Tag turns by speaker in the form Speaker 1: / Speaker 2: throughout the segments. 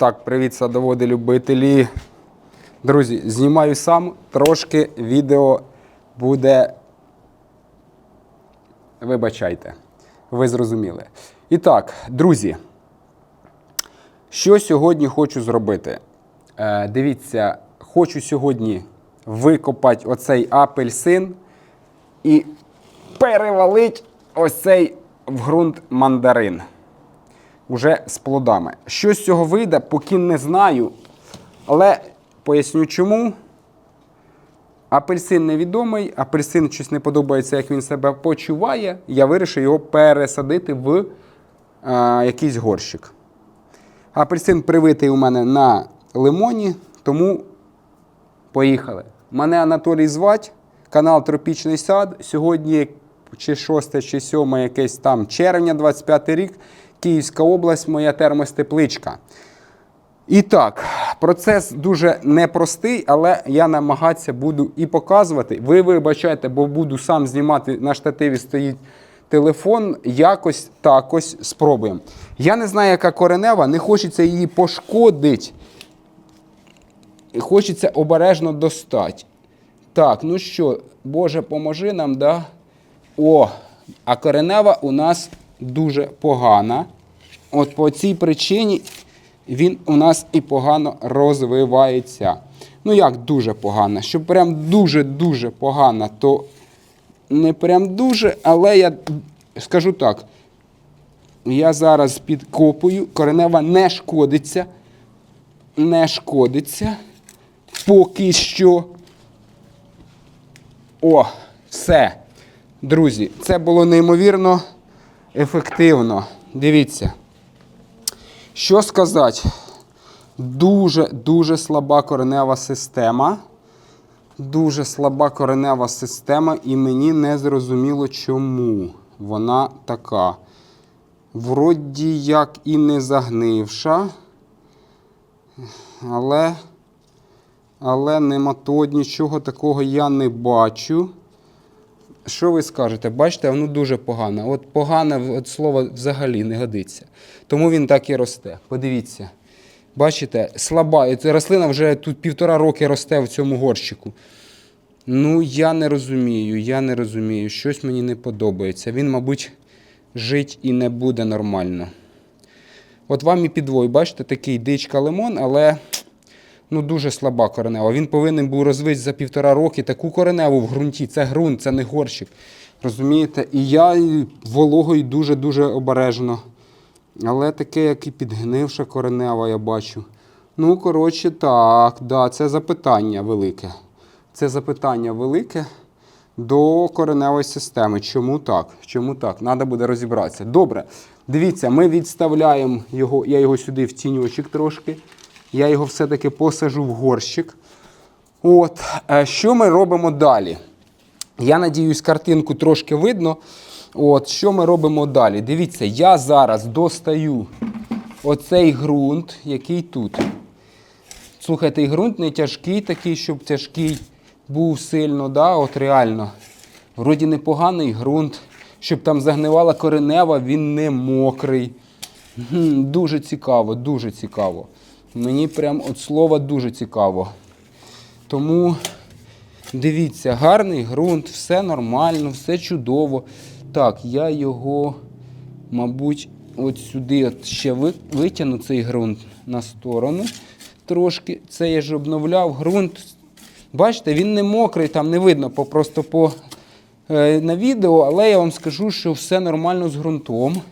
Speaker 1: Так, привіт, садоводи, любителі. Друзі, знімаю сам. Трошки відео буде. Вибачайте, ви зрозуміли. І так, друзі, що сьогодні хочу зробити? Е, дивіться, хочу сьогодні викопати оцей апельсин і перевалить ось цей в ґрунт мандарин. Уже з плодами. Що з цього вийде, поки не знаю. Але поясню чому. Апельсин невідомий, апельсин щось не подобається, як він себе почуває. Я вирішив його пересадити в е, якийсь горщик. Апельсин привитий у мене на лимоні, тому поїхали. Мене Анатолій звать, канал Тропічний сад. Сьогодні чи 6, чи 7 якесь там червня, 25 рік, Київська область, моя термостепличка. І так, процес дуже непростий, але я намагатися буду і показувати. Ви вибачайте, бо буду сам знімати на штативі стоїть телефон. Якось такось спробуємо. Я не знаю, яка коренева, не хочеться її пошкодити. Хочеться обережно достати. Так, ну що, Боже, поможи нам, да? О, а коренева у нас дуже погана. От по цій причині він у нас і погано розвивається. Ну як дуже погано? Щоб прям дуже-дуже погано, то не прям дуже, але я скажу так. Я зараз підкопую, коренева не шкодиться. Не шкодиться. Поки що. О, все. Друзі, це було неймовірно ефективно. Дивіться. Що сказати? Дуже-дуже слаба коренева система. Дуже слаба коренева система, і мені не зрозуміло, чому вона така. Вроді як і не загнивша, але, але нематод, нічого такого я не бачу. Що ви скажете? Бачите, воно дуже погане. От погане от слово взагалі не годиться. Тому він так і росте. Подивіться. Бачите, слаба. Рослина вже тут півтора роки росте в цьому горщику. Ну, я не розумію, я не розумію. Щось мені не подобається. Він, мабуть, жить і не буде нормально. От вам і підвой, бачите, такий дичка лимон, але ну, дуже слаба коренева. Він повинен був розвитися за півтора роки таку кореневу в ґрунті. Це ґрунт, це не горщик. Розумієте? І я вологою дуже-дуже обережно. Але таке, як і підгнивша коренева, я бачу. Ну, коротше, так, да, це запитання велике. Це запитання велике до кореневої системи. Чому так? Чому так? Треба буде розібратися. Добре. Дивіться, ми відставляємо його, я його сюди в тіньочок трошки. Я його все-таки посажу в горщик. От, е, що ми робимо далі? Я надіюсь, картинку трошки видно. От, що ми робимо далі? Дивіться, я зараз достаю оцей ґрунт, який тут. Слухайте, ґрунт не тяжкий такий, щоб тяжкий був сильно, да? от реально. Вроді непоганий ґрунт, щоб там загнивала коренева, він не мокрий. Дуже цікаво, дуже цікаво. Мені прям от слова дуже цікаво. Тому дивіться, гарний ґрунт, все нормально, все чудово. Так, я його, мабуть, от сюди от ще ви- витягну цей ґрунт на сторону. Трошки. Це я ж обновляв ґрунт. Бачите, він не мокрий, там не видно просто по, е, на відео, але я вам скажу, що все нормально з ґрунтом.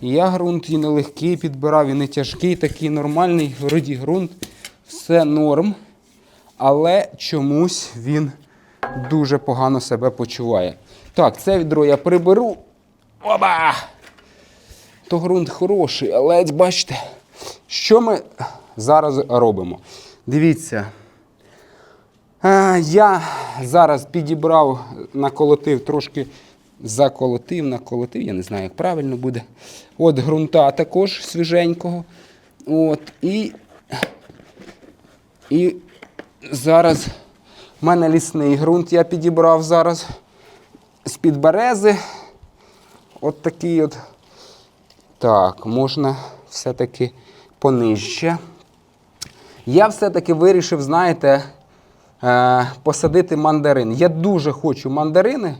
Speaker 1: І Я ґрунт і не легкий підбирав, і не тяжкий, такий нормальний, вроді ґрунт, все норм. Але чомусь він дуже погано себе почуває. Так, це відро я приберу. Оба! То ґрунт хороший, але бачите, що ми зараз робимо? Дивіться. Я зараз підібрав, наколотив трошки заколотив, наколотив, я не знаю, як правильно буде. От ґрунта також свіженького. От, і, і зараз в мене лісний ґрунт я підібрав зараз з-під берези. От такий от. Так, можна все-таки понижче. Я все-таки вирішив, знаєте, е, посадити мандарин. Я дуже хочу мандарини.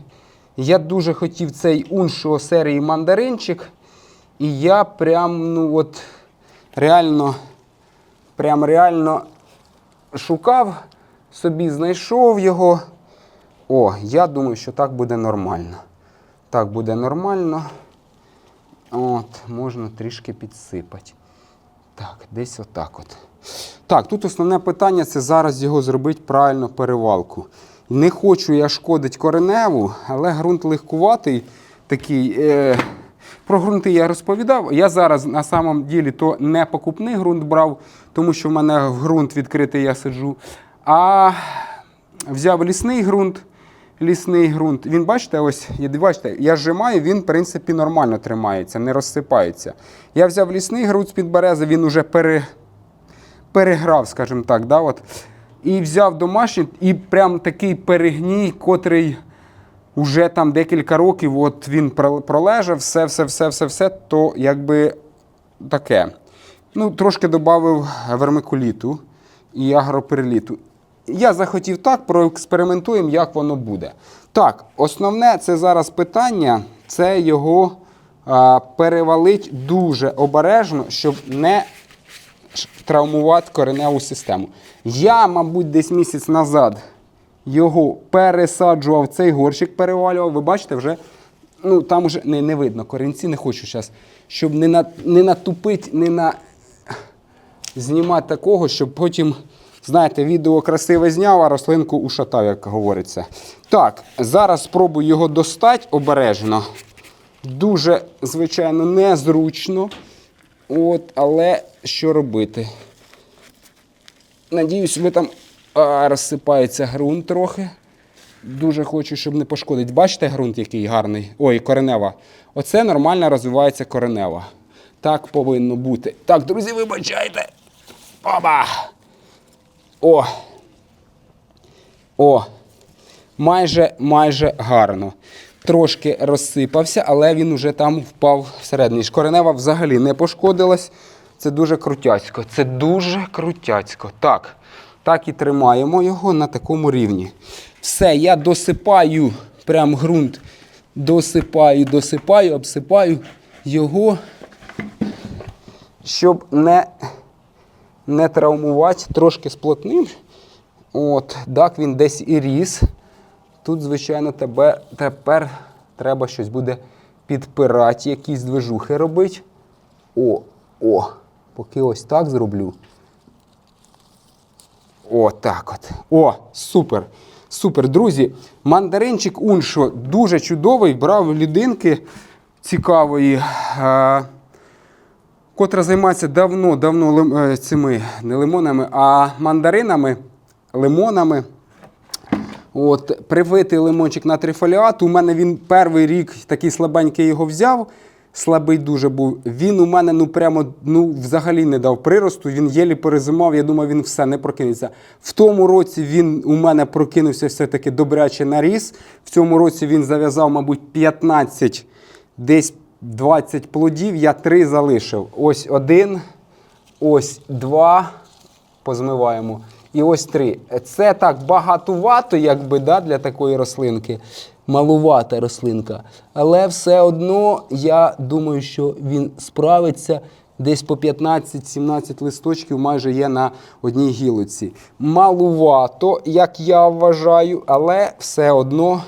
Speaker 1: Я дуже хотів цей уншо серії мандаринчик. І я прям, ну от, реально, прям реально шукав, собі знайшов його. О, я думаю, що так буде нормально. Так буде нормально. От, можна трішки підсипати. Так, десь отак от. Так, тут основне питання це зараз його зробити правильно перевалку. Не хочу я шкодити кореневу, але ґрунт легкуватий такий. Е, про ґрунти я розповідав. Я зараз на самом ділі то не покупний ґрунт брав, тому що в мене ґрунт відкритий я сиджу. А взяв лісний ґрунт. Лісний ґрунт. Він, бачите, ось, бачите, я зжимаю, він, в принципі, нормально тримається, не розсипається. Я взяв лісний ґрунт з-під берези, він уже пере, переграв, скажімо так. Да, от. І взяв домашній, і прям такий перегній, котрий уже там декілька років от він пролежав, все, все, все, все, все, то якби таке. Ну, трошки додав вермикуліту і агроперліту. Я захотів так, проекспериментуємо, як воно буде. Так, основне це зараз питання це його перевалить дуже обережно, щоб не травмувати кореневу систему. Я, мабуть, десь місяць назад його пересаджував, цей горщик перевалював. Ви бачите, вже ну, там вже не, не видно корінці, не хочу зараз, щоб не, на, не натупити, не на знімати такого, щоб потім, знаєте, відео красиве зняв, а рослинку ушатав, як говориться. Так, зараз спробую його достати обережно. Дуже, звичайно, незручно. От, але що робити? Надіюсь, ви там а, розсипається ґрунт трохи. Дуже хочу, щоб не пошкодить. Бачите ґрунт, який гарний? Ой, коренева. Оце нормально розвивається коренева. Так повинно бути. Так, друзі, вибачайте. Оба! О! О! Майже, майже гарно. Трошки розсипався, але він уже там впав всередині. Коренева взагалі не пошкодилась. Це дуже крутяцько. Це дуже крутяцько. Так, так і тримаємо його на такому рівні. Все, я досипаю прям ґрунт. Досипаю, досипаю, обсипаю його, щоб не, не травмувати трошки сплотним. От, так він десь і ріс. Тут, звичайно, тебе тепер треба щось буде підпирати, якісь движухи робити. О, о, поки ось так зроблю. О, так от. О, супер. Супер, друзі. Мандаринчик Уншо дуже чудовий. Брав людинки цікавої, е, котра займається давно-давно е, цими не лимонами, а мандаринами, лимонами. От, привитий лимончик на трифоліат. У мене він перший рік такий слабенький його взяв. Слабий дуже був. Він у мене ну прямо ну, взагалі не дав приросту. Він єлі перезимав. Я думаю, він все не прокинеться. В тому році він у мене прокинувся все-таки добряче наріс. В цьому році він зав'язав, мабуть, 15, десь 20 плодів. Я три залишив. Ось один, ось два позмиваємо. І ось три. Це так багатувато, якби да, для такої рослинки. Малувата рослинка. Але все одно я думаю, що він справиться. Десь по 15-17 листочків майже є на одній гілоці. Малувато, як я вважаю, але все одно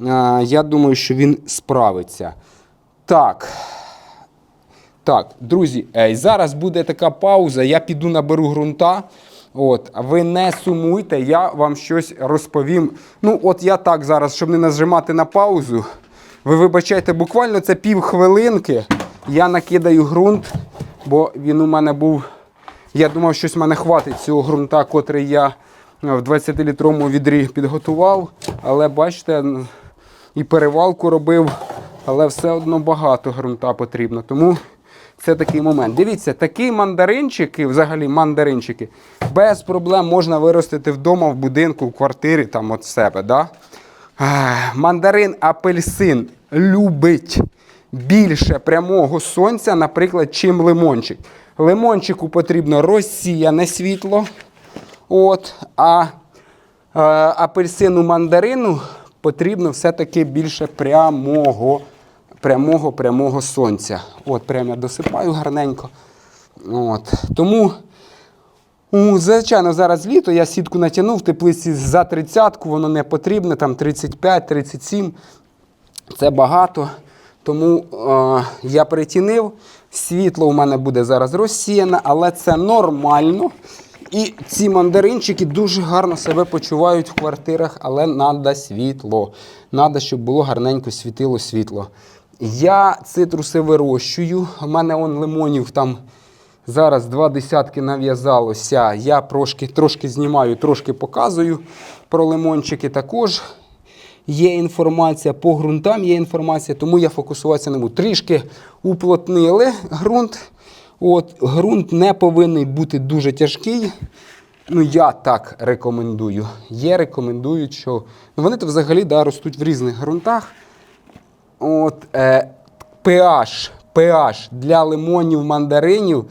Speaker 1: е, я думаю, що він справиться. Так. Так, друзі, е, зараз буде така пауза. Я піду наберу ґрунта. От, ви не сумуйте, я вам щось розповім. Ну, от я так зараз, щоб не нажимати на паузу. Ви вибачайте, буквально це пів хвилинки. Я накидаю ґрунт, бо він у мене був. Я думав, щось в мене хватить цього ґрунта, котрий я е, в 20-літровому відрі підготував. Але бачите, і перевалку робив, але все одно багато ґрунта потрібно. Тому це такий момент. Дивіться, такі мандаринчики, взагалі мандаринчики, без проблем можна виростити вдома, в будинку, в квартирі, там от себе. Да? Мандарин апельсин любить більше прямого сонця, наприклад, чим лимончик. Лимончику потрібно розсіяне світло. От, а е, апельсину мандарину потрібно все-таки більше прямого, прямого, прямого сонця. От, прямо я досипаю гарненько. От. Тому, звичайно, зараз літо, я сітку натягнув в теплиці за 30-ку, воно не потрібне, там 35-37. Це багато. Тому е, я притінив. Світло у мене буде зараз розсіяне, але це нормально. І ці мандаринчики дуже гарно себе почувають в квартирах, але треба світло. Треба, щоб було гарненько світило світло. Я цитруси вирощую. У мене он лимонів там зараз два десятки нав'язалося. Я трошки, трошки знімаю, трошки показую про лимончики також є інформація, по ґрунтам є інформація, тому я фокусуватися не буду. Трішки уплотнили ґрунт. От, ґрунт не повинен бути дуже тяжкий. Ну, я так рекомендую. Є рекомендують, що ну, вони то взагалі да, ростуть в різних ґрунтах. От, е, pH, pH для лимонів, мандаринів.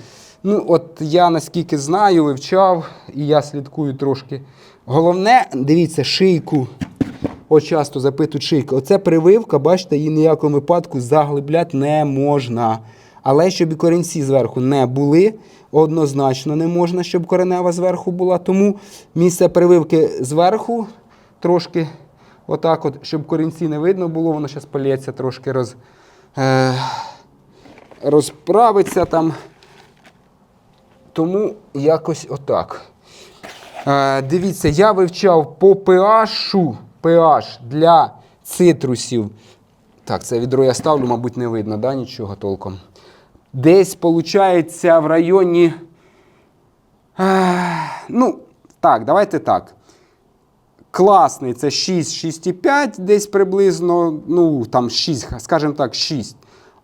Speaker 1: Ну, от я наскільки знаю, вивчав, і я слідкую трошки. Головне, дивіться, шийку. От часто запитують шийка. Оце прививка, бачите, її ніякому випадку заглибляти не можна. Але щоб і корінці зверху не були, однозначно не можна, щоб коренева зверху була. Тому місце прививки зверху трошки отак, от, щоб корінці не видно було, воно зараз польється трошки роз, е, розправиться там. Тому якось отак. Е, дивіться, я вивчав по pH, pH для цитрусів. Так, це відро я ставлю, мабуть, не видно, да, нічого толком. Десь, виходить, в районі. Е, ну, так, давайте так. Класний це 6, 6,5 десь приблизно, ну там 6, скажімо так, 6.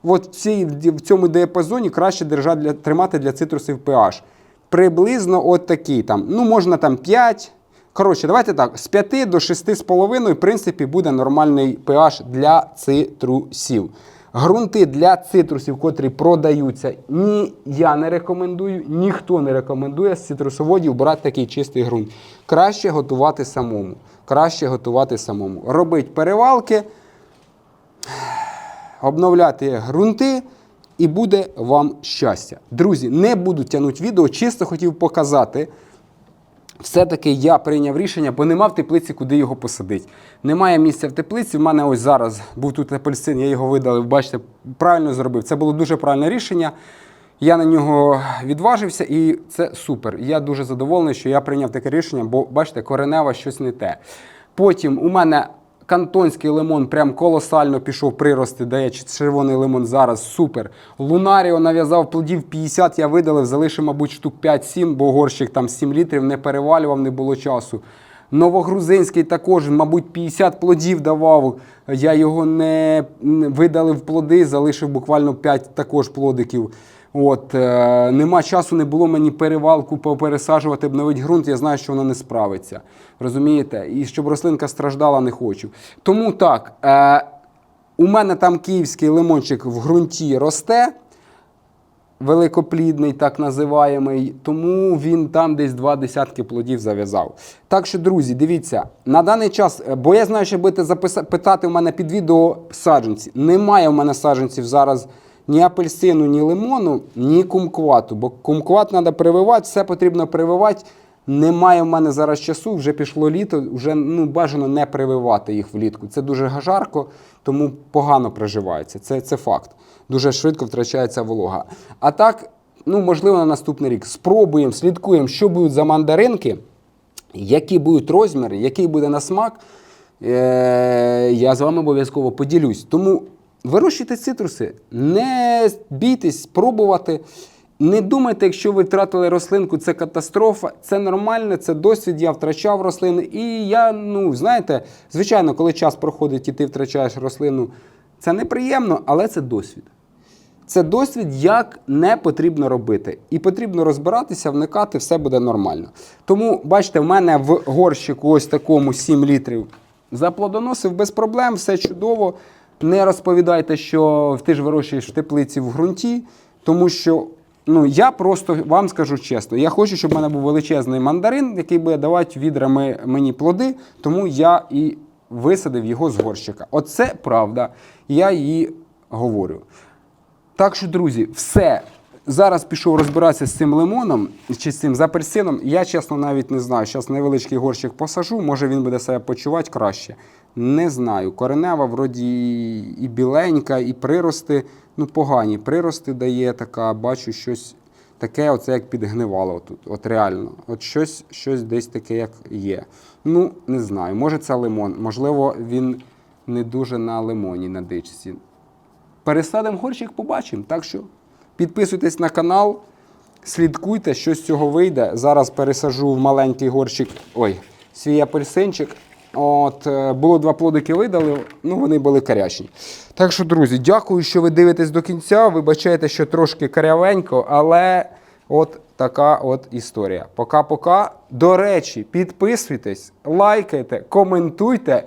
Speaker 1: От в, цій, в цьому діапазоні краще держати для, тримати для цитрусів pH. Приблизно от такий там. Ну, можна там 5. Коротше, давайте так, з 5 до 6,5, в принципі, буде нормальний pH для цитрусів. Грунти для цитрусів, котрі продаються, ні я не рекомендую, ніхто не рекомендує з цитрусоводів брати такий чистий ґрунт. Краще готувати самому. Краще готувати самому. Робить перевалки, обновляти ґрунти, і буде вам щастя. Друзі, не буду тягнути відео, чисто хотів показати. Все-таки я прийняв рішення, бо нема в теплиці, куди його посадити. Немає місця в теплиці. В мене ось зараз був тут апельсин, я його видалив. Бачите, правильно зробив. Це було дуже правильне рішення. Я на нього відважився, і це супер. Я дуже задоволений, що я прийняв таке рішення, бо бачите, коренева щось не те. Потім у мене кантонський лимон прям колосально пішов прирости, дає червоний лимон зараз супер. Лунаріо нав'язав плодів 50, я видалив, залишив, мабуть, штук 5-7, бо горщик там 7 літрів не перевалював, не було часу. Новогрузинський також, мабуть, 50 плодів давав. Я його не видалив плоди, залишив буквально 5 також плодиків. От, е, Нема часу, не було мені перевалку пересаджувати, обновити ґрунт, я знаю, що воно не справиться. Розумієте? І щоб рослинка страждала, не хочу. Тому так, е, у мене там київський лимончик в ґрунті росте великоплідний, так називаємий, тому він там десь два десятки плодів зав'язав. Так що, друзі, дивіться, на даний час, е, бо я знаю, що будете записа- питати у мене під відео саджанці. Немає у мене саджанців зараз ні апельсину, ні лимону, ні кумквату. Бо кумкват треба прививати, все потрібно прививати. Немає в мене зараз часу, вже пішло літо, вже ну, бажано не прививати їх влітку. Це дуже жарко, тому погано приживається. Це, це факт. Дуже швидко втрачається волога. А так, ну, можливо, на наступний рік. Спробуємо, слідкуємо, що будуть за мандаринки, які будуть розміри, який буде на смак. Е, я з вами обов'язково поділюсь. Тому вирощуйте цитруси, не бійтесь спробувати. Не думайте, якщо ви втратили рослинку, це катастрофа. Це нормально, це досвід. Я втрачав рослини. І я, ну, знаєте, звичайно, коли час проходить і ти втрачаєш рослину, це неприємно, але це досвід. Це досвід, як не потрібно робити. І потрібно розбиратися, вникати, все буде нормально. Тому, бачите, в мене в горщику ось такому 7 літрів заплодоносив без проблем, все чудово. Не розповідайте, що ти ж вирощуєш в теплиці в ґрунті, тому що Ну, я просто вам скажу чесно, я хочу, щоб в мене був величезний мандарин, який буде давати відрами мені плоди, тому я і висадив його з горщика. Оце правда, я її говорю. Так що, друзі, все. Зараз пішов розбиратися з цим лимоном чи з цим з апельсином. Я чесно навіть не знаю. Зараз невеличкий горщик посажу, може він буде себе почувати краще. Не знаю. Коренева вроді і біленька, і прирости. Ну, погані прирости дає така, бачу щось таке, оце як підгнивало тут. От реально. От щось, щось десь таке, як є. Ну, не знаю. Може, це лимон. Можливо, він не дуже на лимоні на дичці. Пересадимо горщик, побачимо. Так що підписуйтесь на канал, слідкуйте, що з цього вийде. Зараз пересажу в маленький горщик. Ой, свій апельсинчик. От, е, було два плодики видали, ну вони були карячні. Так що, друзі, дякую, що ви дивитесь до кінця. Вибачайте, що трошки карявенько, але от така от історія. Пока-пока. До речі, підписуйтесь, лайкайте, коментуйте.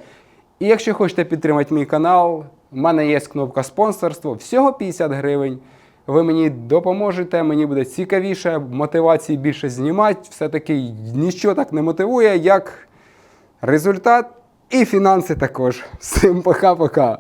Speaker 1: І якщо хочете підтримати мій канал, у мене є кнопка спонсорство, всього 50 гривень. Ви мені допоможете, мені буде цікавіше, мотивації більше знімати. Все-таки нічого так не мотивує, як результат і фінанси також. Всім пока-пока.